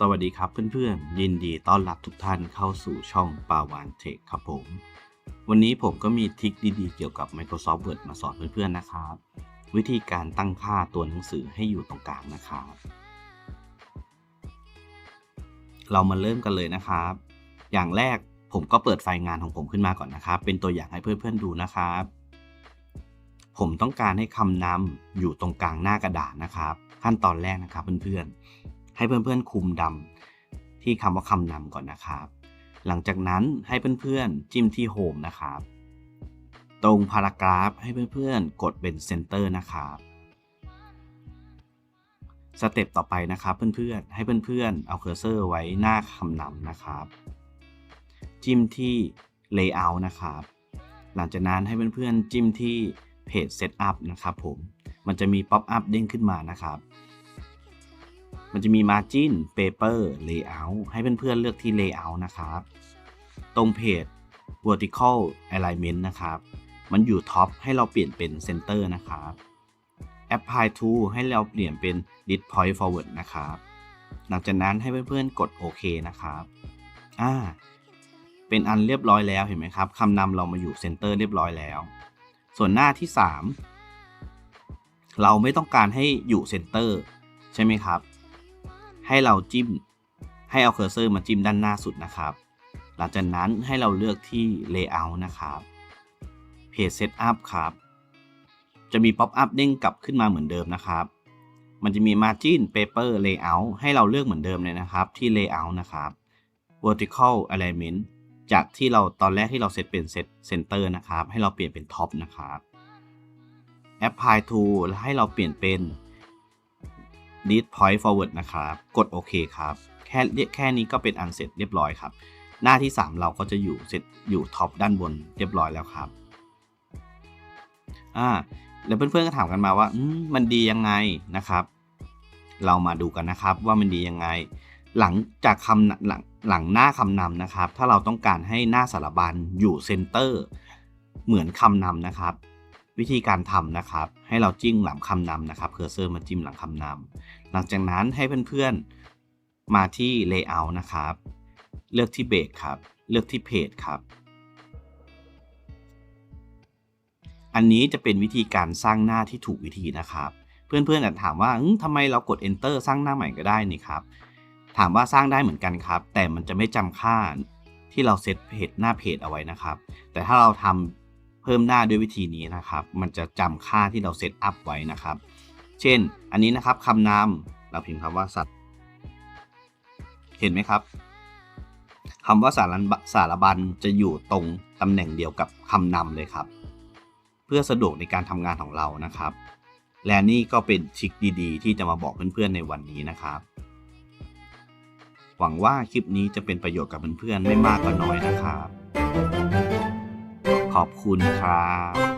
สวัสดีครับเพื่อนๆ ยินดีต้อนรับทุกท่านเข้าสู่ช่องปาวานเทคครับผม วันนี้ผมก็มีทริคดีๆ เกี่ยวกับ Microsoft Word มาสอนเพื่อนๆนะครับ วิธีการตั้งค่าตัวหนังสือให้อยู่ตรงกลางนะครับ เรามาเริ่มกันเลยนะครับ อย่างแรกผมก็เปิดไฟล์งานของผมขึ้นมาก่อนนะครับ เป็นตัวอย่างให้เพื่อนๆดูนะครับ ผมต้องการให้คำนำอยู่ตรงกลางหน้ากระดาษนะครับ ขั้นตอนแรกนะครับเพื่อนๆ ให้เพื่อนๆคุมดำที่คำว่าคำนำก่อนนะครับ หลังจากนั้นให้เพื่อนๆจิ้มที่โฮมนะครับ ตรงพารากราฟให้เพื่อนๆกดเป็นเซนเตอร์นะครับสเต็ปต่อไปนะครับเพื่อนๆให้เพื่อนๆเอาเคอร์เซอร์ไว้หน้าคำนำนะครับ จิ้มที่ Layout นะครับ หลังจากนั้นให้เพื่อนๆจิ้มที่เพจ Setup นะครับผมมันจะมี Pop up เด้งขึ้นมานะครับ มันจะมี Margin Paper Layout ให้เพื่อนๆเลือกที่ Layout นะครับ ตรงเพจ Vertical Alignment นะครับ มันอยู่ท็อปให้เราเปลี่ยนเป็น Center นะครับ Apply to ให้เราเปลี่ยนเป็น Lead Point Forward นะครับ หลังจากนั้นให้เพื่อนๆกดโอเคนะครับอ่าเป็นอันเรียบร้อยแล้วเห็นไหมครับคำนำเรามาอยู่เซนเตอร์เรียบร้อยแล้ว ส่วนหน้าที่ 3 เราไม่ต้องการให้อยู่เซนเตอร์ใช่ไหมครับ ให้เราจิ้ม ให้เอาเคอร์เซอร์มาจิ้มด้านหน้าสุดนะครับ หลังจากนั้นให้เราเลือกที่ Layout นะครับ Page Setup ครับ จะมี Pop up เด้งกลับขึ้นมาเหมือนเดิมนะครับ มันจะมี Margin Paper Layout ให้เราเลือกเหมือนเดิมเลยนะครับ ที่ Layout นะครับ Vertical Alignment จากที่เราตอนแรกที่เราเซตเป็นเซตเซนเตอร์นะครับ ให้เราเปลี่ยนเป็นท็อปนะครับ Apply to แล้วให้เราเปลี่ยนเป็น Lead Point Forward นะครับ กดโอเคครับ แค่แค่นี้ก็เป็นอันเสร็จเรียบร้อยครับ หน้าที่ 3 เราก็จะอยู่เสร็จอยู่ท็อปด้านบนเรียบร้อยแล้วครับ อ่าแล้วเพื่อนๆก็ถามกันมาว่ามันดียังไงนะครับ เรามาดูกันนะครับว่ามันดียังไง หลังจากคำหลังหลังหน้าคำนำนะครับ ถ้าเราต้องการให้หน้าสารบัญอยู่เซนเตอร์เหมือนคำนำนะครับ วิธีการทำนะครับ ให้เราจิ้มหลังคำนำนะครับเคอร์เซอร์มาจิ้มหลังคำนำหลังจากนั้นให้เพื่อนๆ มาที่ Layout นะครับ เลือกที่เบรกครับ เลือกที่เพจครับ อันนี้จะเป็นวิธีการสร้างหน้าที่ถูกวิธีนะครับ เพื่อนๆอาจถามว่าทำไมเรากด enter สร้างหน้าใหม่ก็ได้นี่ครับ ถามว่าสร้างได้เหมือนกันครับ แต่มันจะไม่จำค่าที่เราเซตเพจหน้าเพจเอาไว้นะครับ แต่ถ้าเราทำ เพิ่มหน้าด้วยวิธีนี้นะครับ มันจะจำค่าที่เราเซตอัพไว้นะครับ เช่น อันนี้นะครับคำนามเราพิมพ์คำว่าสัตว์ เห็นไหมครับคำว่าสารสารบัญจะอยู่ตรงตำแหน่งเดียวกับคำนำเลยครับ เพื่อสะดวกในการทำงานของเรานะครับ และนี่ก็เป็นทริคดีๆ ที่จะมาบอกเพื่อนๆในวันนี้นะครับหวังว่าคลิปนี้จะเป็นประโยชน์กับเพื่อนๆไม่มากก็น้อยนะครับ ขอบคุณครับ